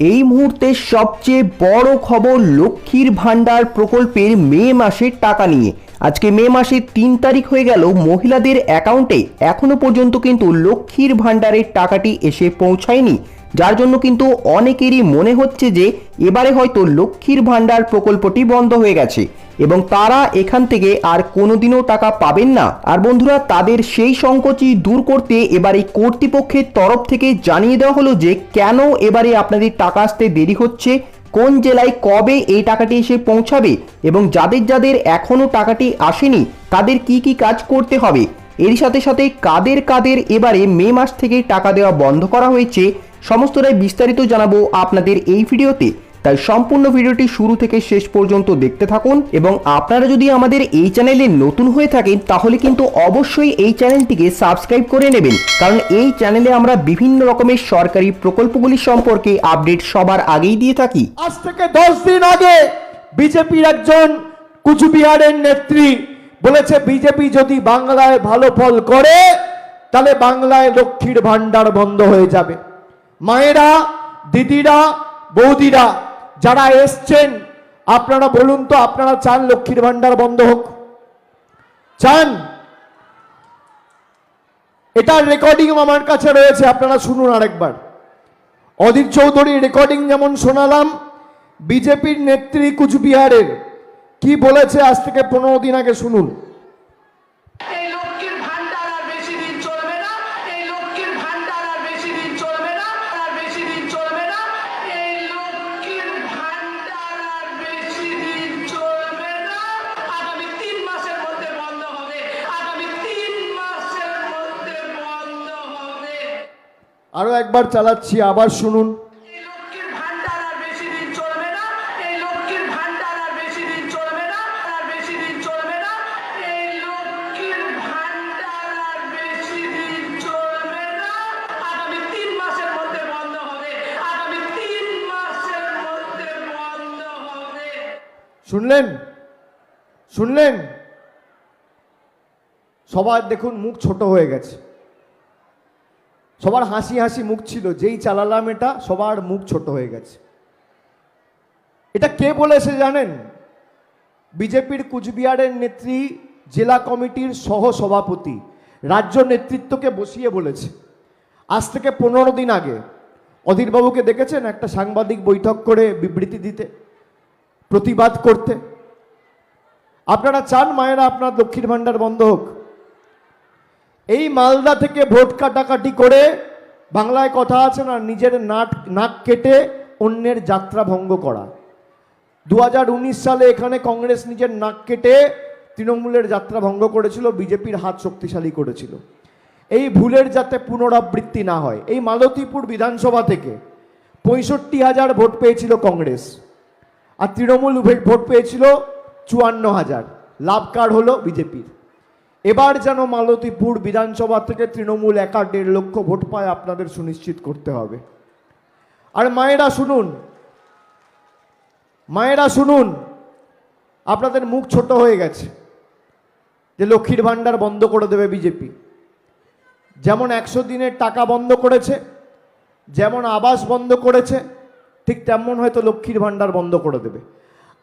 এই মুহূর্তে সবচেয়ে বড় খবর লক্ষ্মীর ভাণ্ডার প্রকল্পের মে মাসের টাকা নিয়ে। আজকে মে মাসের তিন তারিখ হয়ে গেল মহিলাদের অ্যাকাউন্টে এখনও পর্যন্ত কিন্তু লক্ষ্মীর ভাণ্ডারের টাকাটি এসে পৌঁছায়নি। যার জন্য কিন্তু অনেকেরই মনে হচ্ছে যে এবারে হয়তো লক্ষ্মীর ভাণ্ডার প্রকল্পটি বন্ধ হয়ে গেছে এবং তারা এখান থেকে আর কোনোদিনও টাকা পাবেন না। আর বন্ধুরা, তাদের সেই সংকোচই দূর করতে এবার এই কর্তৃপক্ষের তরফ থেকে জানিয়ে দেওয়া হলো যে কেন এবারে আপনাদের টাকা আসতে দেরি হচ্ছে, কোন জেলায় কবে এই টাকাটি এসে পৌঁছাবে এবং যাদের যাদের এখনও টাকাটি আসেনি, তাদের কি কি কাজ করতে হবে? এর সাথে সাথে কাদের কাদের এবারে মে মাস থেকে টাকা দেওয়া বন্ধ করা হয়েছে সমস্তটাই বিস্তারিত জানাব আপনাদের এই ভিডিওতে। তাই সম্পূর্ণ ভিডিওটি শুরু থেকে শেষ পর্যন্ত দেখতে থাকুন এবং আপনারা যদি আমাদের এই চ্যানেলে নতুন হয়ে থাকেন, তাহলে কিন্তু অবশ্যই এই চ্যানেলটিকে সাবস্ক্রাইব করে নেবেন। কারণ এই চ্যানেলে আমরা বিভিন্ন রকমের সরকারি প্রকল্পগুলি সম্পর্কে আপডেট সবার আগেই দিয়ে থাকি। আজ থেকে দশ দিন আগে বিজেপির একজন কুচবিহারের নেত্রী বলেছে, বিজেপি যদি বাংলায় ভালো ফল করে, তাহলে বাংলায় লক্ষ্মীর ভান্ডার বন্ধ হয়ে যাবে। মায়েরা, দিদিরা, বৌদিরা, যারা এসছেন, আপনারা বলুন তো, আপনারা চান লক্ষ্মীর ভান্ডার বন্ধ হোক? চান? এটার রেকর্ডিং আমার কাছে রয়েছে, আপনারা শুনুন আরেকবার। অধীর চৌধুরীর রেকর্ডিং যেমন শোনালাম, বিজেপির নেত্রী কুচবিহারের। কি বলেছে, আজ থেকে পনেরো দিন আগে শুনুন। তিন একবার চালাচ্ছি আবার শুনুন। শুনলেন? শুনলেন? সবার দেখুন মুখ ছোট হয়ে গেছে। সবার হাসি হাসি মুখ ছিল, যেই চালালাম এটা, সবার মুখ ছোট হয়ে গেছে। এটা কে বলেছে জানেন? বিজেপির কুচবিহারের নেত্রী, জেলা কমিটির সহ সভাপতি রাজ্য নেতৃত্বকে বসিয়ে বলেছে। আজ থেকে পনেরো দিন আগে, অধীরবাবুকে দেখেছেন একটা সাংবাদিক বৈঠক করে বিবৃতি দিতে, প্রতিবাদ করতে? আপনারা চান মায়েরা আপনার লক্ষ্মীর ভাণ্ডার বন্ধ হোক? এই মালদা থেকে ভোট কাটাকাটি করে বাংলায় কথা আছে না, নিজের নাক নাক কেটে অন্যের যাত্রা ভঙ্গ করা। দু হাজার উনিশ সালে এখানে কংগ্রেস নিজের নাক কেটে তৃণমূলের যাত্রা ভঙ্গ করেছিল, বিজেপির হাত শক্তিশালী করেছিল। এই ভুলের যাতে পুনরাবৃত্তি না হয়, এই মালতীপুর বিধানসভা থেকে পঁয়ষট্টি হাজার ভোট পেয়েছিল কংগ্রেস, আর তৃণমূল ভোট পেয়েছিল চুয়ান্ন হাজার। লাভ কার হলো? বিজেপির। এবার যেন মালতীপুর বিধানসভা থেকে তৃণমূল একা দেড় লক্ষ ভোট পায় আপনাদের সুনিশ্চিত করতে হবে। আর মায়েরা শুনুন মায়েরা শুনুন, আপনাদের মুখ ছোট হয়ে গেছে যে লক্ষ্মীর ভাণ্ডার বন্ধ করে দেবে বিজেপি। যেমন একশো দিনের টাকা বন্ধ করেছে, যেমন আবাস বন্ধ করেছে, ঠিক তেমন হয়তো লক্ষ্মীর ভাণ্ডার বন্ধ করে দেবে।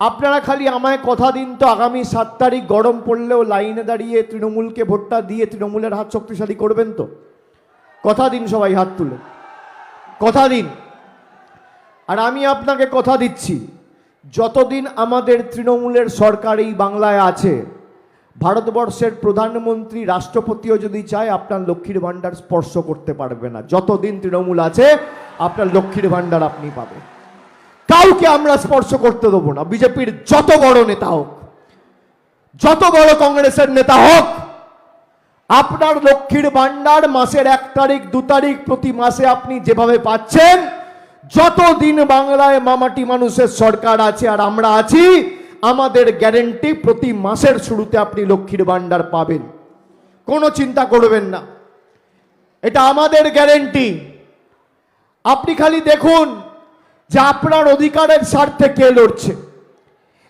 আপনারা খালি আমায় কথা দিন তো আগামী সাত তারিখ গরম পড়লেও লাইনে দাঁড়িয়ে তৃণমূলকে ভোটটা দিয়ে তৃণমূলের হাত শক্তিশালী করবেন তো? কথা দিন সবাই হাত তুলে। কথা দিন। আর আমি আপনাকে কথা দিচ্ছি, যতদিন আমাদের তৃণমূলের সরকার এই বাংলায় আছে, ভারতবর্ষের প্রধানমন্ত্রী রাষ্ট্রপতিও যদি চায়, আপনার লক্ষ্মীর ভাণ্ডার স্পর্শ করতে পারবে না। যতদিন তৃণমূল আছে, আপনার লক্ষ্মীর ভাণ্ডার আপনি পাবেন। কাউকে আমরা স্পর্শ করতে দেবো না। বিজেপির যত বড় নেতা হোক, যত বড় কংগ্রেসের নেতা হোক, আপনার লক্ষ্মীর ভাণ্ডার মাসের এক তারিখ, দু তারিখ প্রতি মাসে আপনি যেভাবে পাচ্ছেন যতদিন বাংলায় মামাটি মানুষের সরকার আছে আর আমরা আছি, আমাদের গ্যারেন্টি প্রতি মাসের শুরুতে আপনি লক্ষ্মীর ভাণ্ডার পাবেন। কোনো চিন্তা করবেন না। এটা আমাদের গ্যারেন্টি। আপনি খালি দেখুন যে আপনার অধিকারের স্বার্থে কে লড়ছে।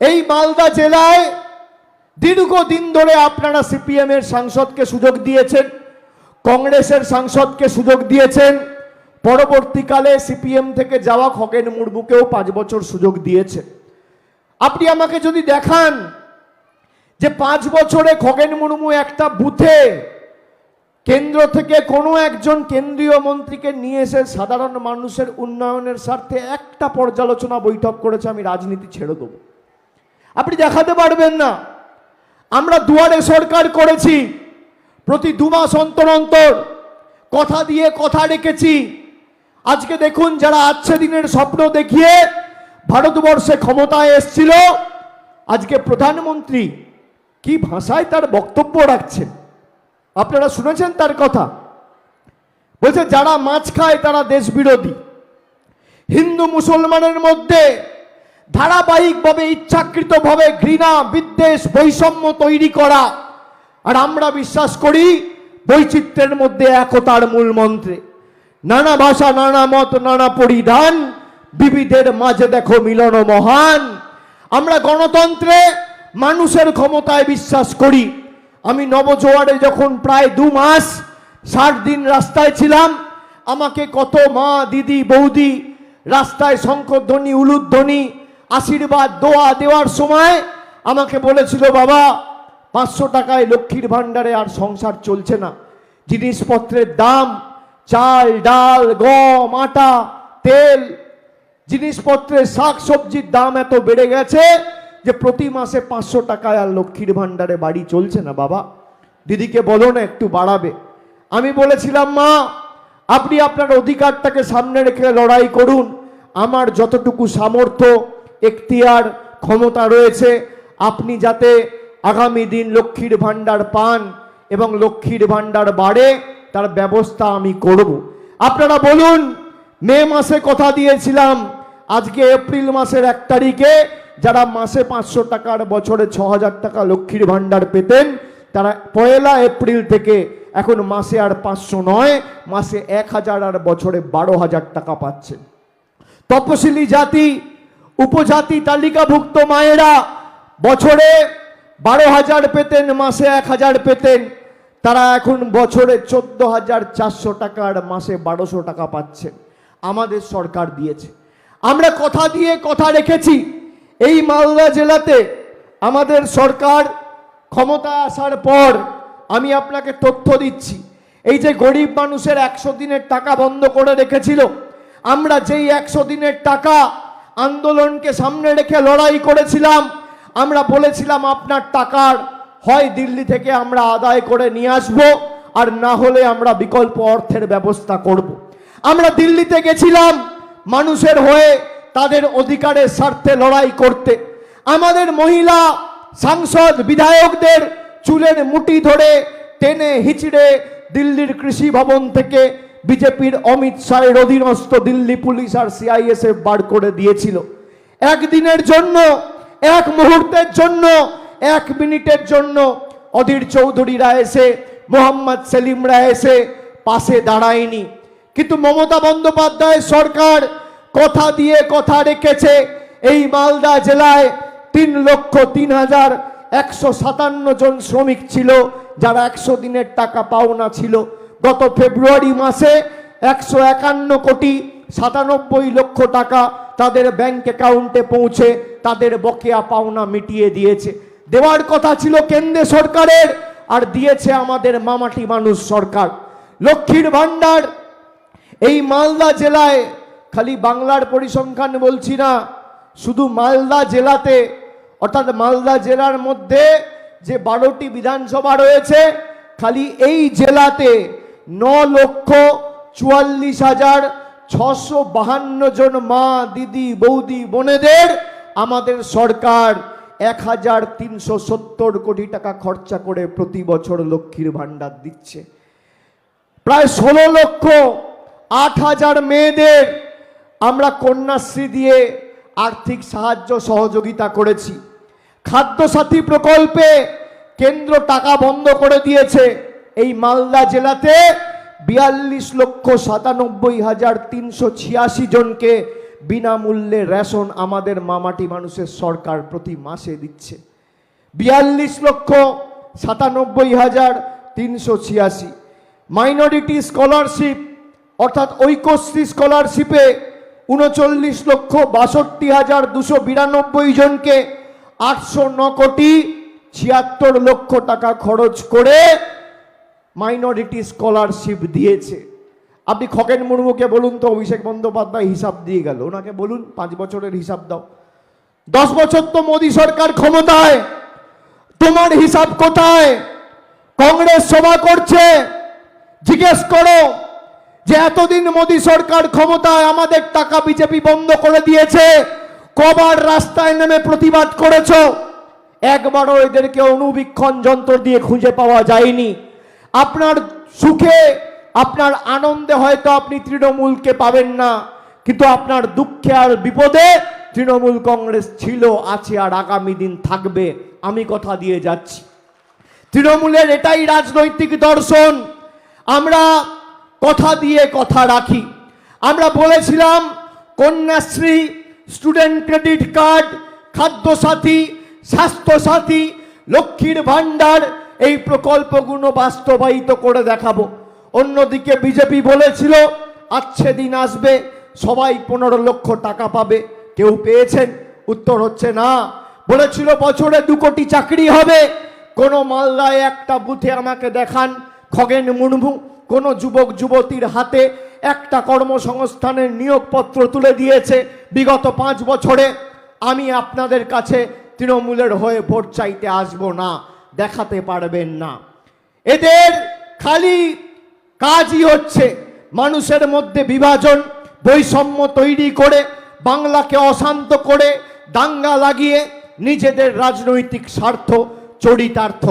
এই মালদা জেলায় দীর্ঘদিন ধরে আপনারা সিপিএম এর সাংসদকে সুযোগ দিয়েছেন, কংগ্রেসের সাংসদকে সুযোগ দিয়েছেন, পরবর্তীকালে সিপিএম থেকে যাওয়া খগেন মুর্মুকেও পাঁচ বছর সুযোগ দিয়েছে। আপনি আমাকে যদি দেখান যে পাঁচ বছরে খগেন মুর্মু একটা বুথে কেন্দ্র থেকে কোনো একজন কেন্দ্রীয় মন্ত্রীকে নিয়ে এসে সাধারণ মানুষের উন্নয়নের স্বার্থে একটা পর্যালোচনা বৈঠক করেছে, আমি রাজনীতি ছেড়ে দেবো। আপনি দেখাতে পারবেন না। আমরা দুয়ারে সরকার করেছি, প্রতি দু মাস অন্তর অন্তর কথা দিয়ে কথা রেখেছি। আজকে দেখুন যারা আচ্ছে দিনের স্বপ্ন দেখিয়ে ভারতবর্ষে ক্ষমতায় এসছিল, আজকে প্রধানমন্ত্রী কি ভাষায় তার বক্তব্য রাখছেন? আপনারা শুনেছেন তার কথা? বলছে, যারা মাছ খায় তারা দেশ বিরোধী হিন্দু মুসলমানের মধ্যে ধারাবাহিকভাবে, ইচ্ছাকৃতভাবে ঘৃণা, বিদ্বেষ, বৈষম্য তৈরি করা, আর আমরা বিশ্বাস করি বৈচিত্র্যের মধ্যে একতার মূল মন্ত্রে। নানা ভাষা, নানা মত, নানা পরিধান, বিবিধের মাঝে দেখো মিলন মহান। আমরা গণতন্ত্রে মানুষের ক্ষমতায় বিশ্বাস করি। আমি নবজোয়ারে যখন প্রায় দু মাস ষাট দিন রাস্তায় ছিলাম, আমাকে কত মা, দিদি, বৌদি, রাস্তায় শঙ্করধ্বনি, উলুধ্বনি, আশীর্বাদ, দোয়া দেওয়ার সময় আমাকে বলেছিল, বাবা, পাঁচশো টাকায় লক্ষ্মীর ভাণ্ডারে আর সংসার চলছে না। জিনিসপত্রের দাম, চাল, ডাল, গম, আটা, তেল, জিনিসপত্রের শাক সবজির দাম এত বেড়ে গেছে যে প্রতি মাসে পাঁচশো টাকায় আর লক্ষ্মীর ভাণ্ডারে বাড়ি চলছে না, বাবা। দিদিকে বলো না, একটু বাড়াবে। আমি বলেছিলাম, মা, আপনি আপনার অধিকারটাকে সামনে রেখে লড়াই করুন। আমার যতটুকু সামর্থ্য, এখতিয়ার, ক্ষমতা রয়েছে, আপনি যাতে আগামী দিন লক্ষ্মীর ভাণ্ডার পান এবং লক্ষ্মীর ভাণ্ডার বাড়ে, তার ব্যবস্থা আমি করব। আপনারা বলুন, মে মাসে কথা দিয়েছিলাম, আজকে এপ্রিল মাসের এক তারিখে যারা মাসে পাঁচশো টাকার, বছরে ছ হাজার টাকা লক্ষ্মীর ভাণ্ডার পেতেন, তারা পয়লা এপ্রিল থেকে এখন মাসে আর পাঁচশো নয়, মাসে এক হাজার আর বছরে বারো হাজার টাকা পাচ্ছেন। তপশিলি জাতি, উপজাতি তালিকাভুক্ত মায়েরা, বছরে বারো হাজার পেতেন, মাসে এক হাজার পেতেন, তারা এখন বছরে চোদ্দ হাজার চারশো টাকার মাসে বারোশো টাকা পাচ্ছেন। আমাদের সরকার দিয়েছে। আমরা কথা দিয়ে কথা রেখেছি। এই মালদা জেলাতে আমাদের সরকার ক্ষমতা আসার পর আমি আপনাকে তথ্য দিচ্ছি এই যে গরিব মানুষের একশো দিনের টাকা বন্ধ করে রেখেছিল, আমরা যেই একশো দিনের টাকা আন্দোলনকে সামনে রেখে লড়াই করেছিলাম, আমরা বলেছিলাম আপনার টাকার হয় দিল্লি থেকে আমরা আদায় করে নিয়ে আসব আর না হলে আমরা বিকল্প অর্থের ব্যবস্থা করব। আমরা দিল্লিতে গেছিলাম, মানুষের হয়ে তাদের অধিকারের স্বার্থে লড়াই করতে। আমাদের মহিলা সাংসদ বিধায়কদের চুলের মুটি ধরে টেনে হিচড়ে দিল্লির কৃষি ভবন থেকে বিজেপির অমিত শাহের অধীনস্থ দিল্লি পুলিশ আর সিআইএসএফ বার করে দিয়েছিল। একদিনের জন্য, এক মুহূর্তের জন্য, এক মিনিটের জন্য অধীর চৌধুরীরা এসে, মোহাম্মদ সেলিমরা এসে পাশে দাঁড়ায়নি। কিন্তু মমতা বন্দ্যোপাধ্যায় সরকার কথা দিয়ে কথা রেখেছে এই মালদা জেলায় তিন লক্ষ তিন হাজার একশো সাতান্ন জন শ্রমিক ছিল, যারা একশো দিনের টাকা পাওনা ছিল। গত ফেব্রুয়ারি মাসে একশো একান্ন কোটি সাতানব্বই লক্ষ টাকা তাদের ব্যাংক অ্যাকাউন্টে পৌঁছে তাদের বকেয়া পাওনা মিটিয়ে দিয়েছে। দেওয়ার কথা ছিল কেন্দ্র সরকারের, আর দিয়েছে আমাদের মামাটি মানুষ সরকার। লক্ষ্মীর ভাণ্ডার এই মালদা জেলায় খালি বাংলার পরিসংখ্যান বলছি না, শুধু মালদা জেলাতে, অর্থাৎ মালদা জেলার মধ্যে যে বারোটি বিধানসভা রয়েছে, খালি এই জেলাতে ন লক্ষ চুয়াল্লিশ হাজার ছশো বাহান্ন জন মা, দিদি, বৌদি, বোনেদের আমাদের সরকার এক হাজার তিনশো সত্তর কোটি টাকা খরচা করে প্রতি বছর লক্ষ্মীর ভাণ্ডার দিচ্ছে। প্রায় ষোলো লক্ষ আট হাজার মেয়েদের আমরা কন্যাশ্রী দিয়ে আর্থিক সাহায্য সহযোগিতা করেছি। খাদ্যসাথী প্রকল্পে কেন্দ্র টাকা বন্ধ করে দিয়েছে। এই মালদা জেলাতে বিয়াল্লিশ লক্ষ সাতানব্বই হাজার তিনশো ছিয়াশি জনকে বিনামূল্যে রেশন আমাদের মামাটি মানুষের সরকার প্রতি মাসে দিচ্ছে। বিয়াল্লিশ লক্ষ সাতানব্বই হাজার তিনশো ছিয়াশি। মাইনরিটি স্কলারশিপ অর্থাৎ ঐক্যশ্রী স্কলারশিপে উনচল্লিশ লক্ষ বাষট্টি হাজার দুশো বিরানব্বই জনকে আটশো ন কোটি ছিয়াত্তর লক্ষ টাকা খরচ করে মাইনরিটি স্কলারশিপ দিয়েছে। আপনি খগেন মুর্মুকে বলুন তো, অভিষেক বন্দ্যোপাধ্যায় হিসাব দিয়ে গেল। ওনাকে বলুন, পাঁচ বছরের হিসাব দাও। দশ বছর তো মোদী সরকার ক্ষমতায়। তোমার হিসাব কোথায়? কংগ্রেস সভা করছে। জিজ্ঞেস করো। যে এতদিন মোদী সরকার ক্ষমতায় আমাদের টাকা বিজেপি বন্ধ করে দিয়েছে, কবার রাস্তায় নেমে প্রতিবাদ করেছ। একবারও এদেরকে অনুবীক্ষণ যন্ত্র দিয়ে খুঁজে পাওয়া যায়নি। আপনার সুখে, আপনার আনন্দে হয়তো আপনি তৃণমূলকে পাবেন না, কিন্তু আপনার দুঃখে আর বিপদে তৃণমূল কংগ্রেস ছিল, আছে আর আগামী দিন থাকবে। আমি কথা দিয়ে যাচ্ছি। তৃণমূলের এটাই রাজনৈতিক দর্শন। আমরা কথা দিয়ে কথা রাখি। আমরা বলেছিলাম, Kanyashree student credit card Khadyasathi, Swasthyasathi, লক্ষ্মীর ভাণ্ডার, এই প্রকল্পগুলো বাস্তবায়িত করে দেখাবো। অন্যদিকে বিজেপি বলেছিল আচ্ছে দিন আসবে, সবাই পনেরো লক্ষ টাকা পাবে। কেউ পেয়েছেন? উত্তর হচ্ছে না। বলেছিল, বছরে দু কোটি চাকরি হবে। কোনো মালদায় একটা বুথে আমাকে দেখান, খগেন মুর্মু। কোন যুবক, যুবতীর হাতে একটা কর্মসংস্থানের নিয়োগপত্র তুলে দিয়েছে। বিগত পাঁচ বছরে আমি আপনাদের কাছে তৃণমূলের হয়ে ভোট চাইতে আসব না, দেখাতে পারবেন না। এদের খালি কাজই হচ্ছে মানুষের মধ্যে বিভাজন, বৈষম্য তৈরি করে, বাংলাকে অশান্ত করে, দাঙ্গা লাগিয়ে নিজেদের রাজনৈতিক স্বার্থ চরিতার্থ